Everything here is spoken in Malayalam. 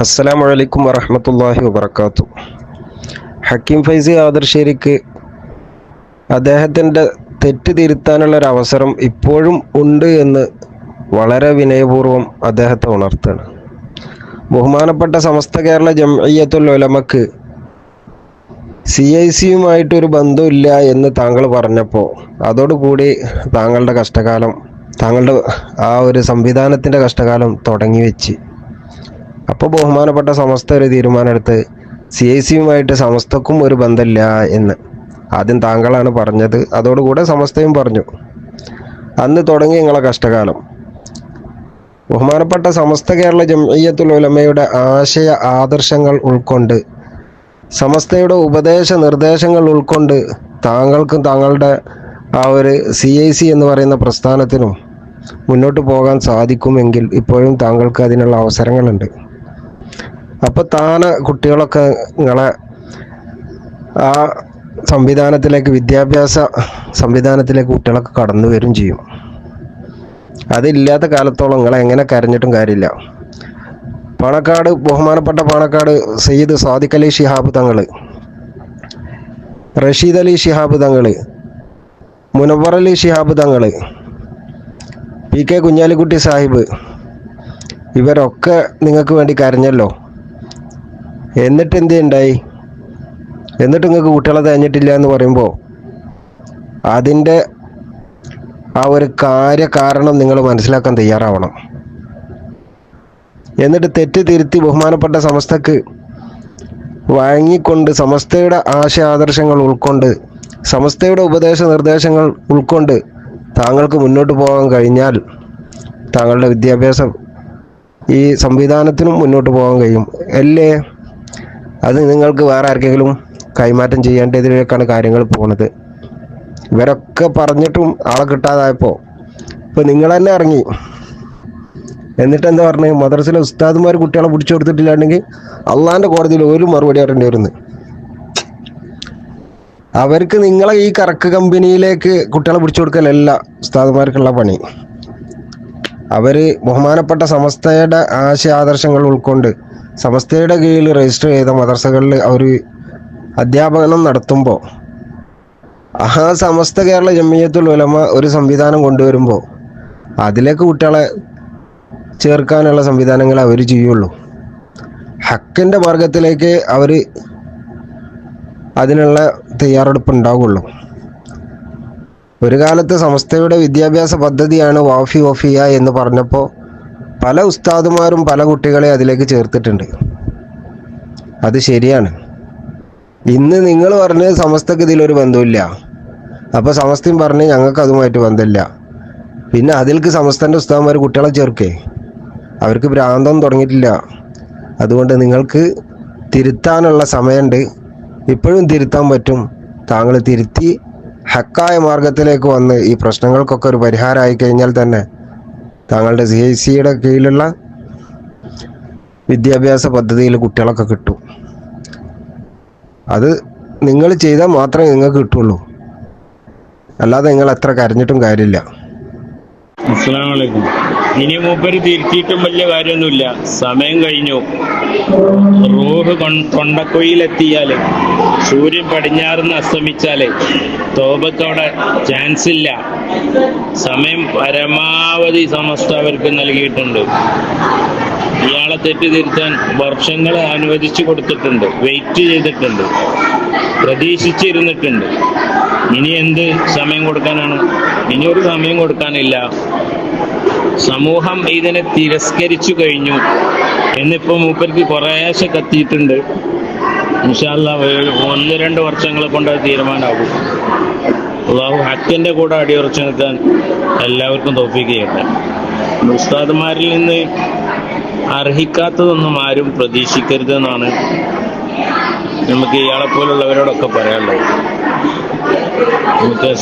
അസ്സലാമു വലൈക്കും വറഹമത്തല്ലാഹി വബർക്കാത്തു ഹക്കീം ഫൈസി ആദർശേരിക്ക് അദ്ദേഹത്തിന്റെ തെറ്റ് തിരുത്താനുള്ള ഒരു അവസരം ഇപ്പോഴും ഉണ്ട് എന്ന് വളരെ വിനയപൂർവം അദ്ദേഹത്തെ ഉണർത്തുകയാണ്. ബഹുമാനപ്പെട്ട സമസ്ത കേരള ജംഇയ്യത്തുൽ ഉലമക്ക് സി ഐ സിയുമായിട്ടൊരു ബന്ധമില്ല എന്ന് താങ്കൾ പറഞ്ഞപ്പോൾ അതോടുകൂടി താങ്കളുടെ കഷ്ടകാലം താങ്കളുടെ ആ ഒരു സംവിധാനത്തിന്റെ കഷ്ടകാലം തുടങ്ങി വെച്ച് അപ്പോൾ ബഹുമാനപ്പെട്ട സമസ്ത ഒരു തീരുമാനമെടുത്ത് സി ഐ സിയുമായിട്ട് സമസ്തക്കും ഒരു ബന്ധമില്ല എന്ന് ആദ്യം താങ്കളാണ് പറഞ്ഞത്. അതോടുകൂടെ സമസ്തയും പറഞ്ഞു. അന്ന് തുടങ്ങി ഞങ്ങളെ കഷ്ടകാലം. ബഹുമാനപ്പെട്ട സമസ്ത കേരള ജംഇയ്യത്തുൽ ഉലമയുടെ ആശയ ആദർശങ്ങൾ ഉൾക്കൊണ്ട് സമസ്തയുടെ ഉപദേശ നിർദ്ദേശങ്ങൾ ഉൾക്കൊണ്ട് താങ്കൾക്കും താങ്കളുടെ ആ ഒരു സി ഐ സി എന്ന് പറയുന്ന പ്രസ്ഥാനത്തിനും മുന്നോട്ട് പോകാൻ സാധിക്കുമെങ്കിൽ ഇപ്പോഴും താങ്കൾക്ക് അതിനുള്ള അവസരങ്ങളുണ്ട്. അപ്പോൾ താന കുട്ടികളൊക്കെ നിങ്ങളെ ആ സംവിധാനത്തിലേക്ക് വിദ്യാഭ്യാസ സംവിധാനത്തിലേക്ക് കുട്ടികളൊക്കെ കടന്നു വരും ചെയ്യും. അതില്ലാത്ത കാലത്തോളം നിങ്ങളെ എങ്ങനെ കരഞ്ഞിട്ടും കാര്യമില്ല. പാണക്കാട് ബഹുമാനപ്പെട്ട പാണക്കാട് സയ്യിദ് സാദിഖ് അലി ഷിഹാബ് തങ്ങൾ റഷീദ് അലി ഷിഹാബ് തങ്ങൾ മുനവർ അലി ഷിഹാബ് തങ്ങൾ പി കെ കുഞ്ഞാലിക്കുട്ടി സാഹിബ് ഇവരൊക്കെ നിങ്ങൾക്ക് വേണ്ടി കരഞ്ഞല്ലോ. എന്നിട്ട് എന്ത് ഉണ്ടായി എന്നിട്ട് നിങ്ങൾക്ക് കുട്ടികളെ തേഞ്ഞിട്ടില്ല എന്ന് പറയുമ്പോൾ അതിന്റെ ആ ഒരു കാര്യകാരണം നിങ്ങൾ മനസ്സിലാക്കാൻ തയ്യാറാവണം. എന്നിട്ട് തെറ്റ് തിരുത്തി ബഹുമാനപ്പെട്ട സമസ്തക്ക് വാങ്ങിക്കൊണ്ട് സമസ്തയുടെ ആശയ ആദർശങ്ങൾ ഉൾക്കൊണ്ട് സമസ്തയുടെ ഉപദേശ നിർദ്ദേശങ്ങൾ ഉൾക്കൊണ്ട് താങ്കൾക്ക് മുന്നോട്ട് പോകാൻ കഴിഞ്ഞാൽ താങ്കളുടെ വിദ്യാഭ്യാസം ഈ സംവിധാനത്തിനും മുന്നോട്ട് പോകാൻ കഴിയും. അല്ലേ? അത് നിങ്ങൾക്ക് വേറെ ആർക്കെങ്കിലും കൈമാറ്റം ചെയ്യേണ്ടതിലേക്കാണ് കാര്യങ്ങൾ പോണത്. ഇവരൊക്കെ പറഞ്ഞിട്ടും ആളെ കിട്ടാതായപ്പോൾ ഇപ്പൊ നിങ്ങൾ തന്നെ ഇറങ്ങി. എന്നിട്ട് എന്താ പറഞ്ഞത് മദ്രസിലെ ഉസ്താദുമാർ കുട്ടികളെ പിടിച്ചു കൊടുത്തിട്ടില്ലാണ്ടെങ്കിൽ അള്ളാന്റെ കോടതിയിൽ ഒരു മറുപടി അറിയേണ്ടി വരുന്നു. അവർക്ക് നിങ്ങളെ ഈ കറക്ക് കമ്പനിയിലേക്ക് കുട്ടികളെ പിടിച്ചു കൊടുക്കലല്ല ഉസ്താദുമാർക്കുള്ള പണി. അവർ ബഹുമാനപ്പെട്ട സമസ്തയുടെ ആശയ ആദർശങ്ങൾ ഉൾക്കൊണ്ട് സമസ്തയുടെ കീഴിൽ രജിസ്റ്റർ ചെയ്ത മദർസകളിൽ അവർ അധ്യാപനം നടത്തുമ്പോൾ ആ സമസ്ത കേരള ജമ്മിയത്തുൽ ഉലമ ഒരു സംവിധാനം കൊണ്ടുവരുമ്പോൾ അതിലേക്ക് കുട്ടികളെ ചേർക്കാനുള്ള സംവിധാനങ്ങൾ അവർ ചെയ്യുള്ളൂ. ഹക്കിന്റെ മാർഗത്തിലേക്ക് അവർ അതിനുള്ള തയ്യാറെടുപ്പ് ഉണ്ടാവുള്ളൂ. ഒരു കാലത്ത് സംസ്ഥയുടെ വിദ്യാഭ്യാസ പദ്ധതിയാണ് വാഫി വഫിയ എന്ന് പറഞ്ഞപ്പോൾ പല ഉസ്താദുമാരും പല കുട്ടികളെ അതിലേക്ക് ചേർത്തിട്ടുണ്ട്. അത് ശരിയാണ്. ഇന്ന് നിങ്ങൾ പറഞ്ഞ് സമസ്തക്ക് ഇതിലൊരു ബന്ധമില്ല അപ്പോൾ സമസ്തയും പറഞ്ഞ് ഞങ്ങൾക്ക് അതുമായിട്ട് ബന്ധമില്ല. പിന്നെ അതിൽക്ക് സമസ്തന്റെ ഉസ്താദന്മാർ കുട്ടികളെ ചേർക്കേ? അവർക്ക് ഭ്രാന്തം തുടങ്ങിയിട്ടില്ല. അതുകൊണ്ട് നിങ്ങൾക്ക് തിരുത്താനുള്ള സമയമുണ്ട്. ഇപ്പോഴും തിരുത്താൻ പറ്റും. താങ്കൾ തിരുത്തി ഹക്കായ മാർഗത്തിലേക്ക് വന്ന് ഈ പ്രശ്നങ്ങൾക്കൊക്കെ ഒരു പരിഹാരമായി കഴിഞ്ഞാൽ തന്നെ താങ്കളുടെ സി ഐ സിയുടെ കീഴിലുള്ള വിദ്യാഭ്യാസ പദ്ധതിയിൽ കുട്ടികളൊക്കെ കിട്ടും. അത് നിങ്ങൾ ചെയ്താൽ മാത്രമേ നിങ്ങൾക്ക് കിട്ടുള്ളൂ. അല്ലാതെ നിങ്ങൾ എത്ര കരഞ്ഞിട്ടും കാര്യമില്ല. അസ്സലാമലൈക്കും ഇനി മൂപ്പര് തിരുത്തിയിട്ടും വലിയ കാര്യമൊന്നുമില്ല. സമയം കഴിഞ്ഞു. റൂഹ് കൊണ്ടക്കൊയിലെത്തിയാൽ സൂര്യൻ പടിഞ്ഞാറുന്ന് അസ്തമിച്ചാൽ തോപത്തോടെ ചാൻസ് ഇല്ല. സമയം പരമാവധി സമസ്ത അവർക്ക് നൽകിയിട്ടുണ്ട്. ഇയാളെ തെറ്റ് തിരുത്താൻ വർഷങ്ങൾ അനുവദിച്ചു കൊടുത്തിട്ടുണ്ട്. വെയിറ്റ് ചെയ്തിട്ടുണ്ട്. പ്രതീക്ഷിച്ചിരുന്നിട്ടുണ്ട്. ഇനി എന്ത് സമയം കൊടുക്കാനാണ്? ഇനി ഒരു സമയം കൊടുക്കാനില്ല. സമൂഹം ഇതിനെ തിരസ്കരിച്ചു കഴിഞ്ഞു. എന്നിപ്പോ മൂപ്പർക്ക് കുറേശ്ശെ കത്തിയിട്ടുണ്ട്. ഒന്ന് രണ്ട് വർഷങ്ങളെ കൊണ്ട് അത് തീരുമാനമാകും അള്ളാഹു ഹക്കിന്റെ കൂടെ അടിയുറച്ചു നിൽക്കാൻ എല്ലാവർക്കും തോപ്പിക്ക് ചെയ്യട്ടെ. ഉസ്താദുമാരിൽ നിന്ന് അർഹിക്കാത്തതൊന്നും ആരും പ്രതീക്ഷിക്കരുതെന്നാണ് നമുക്ക് ഇയാളെ പോലുള്ളവരോടൊക്കെ പറയാനുള്ളത്. Como ustedes,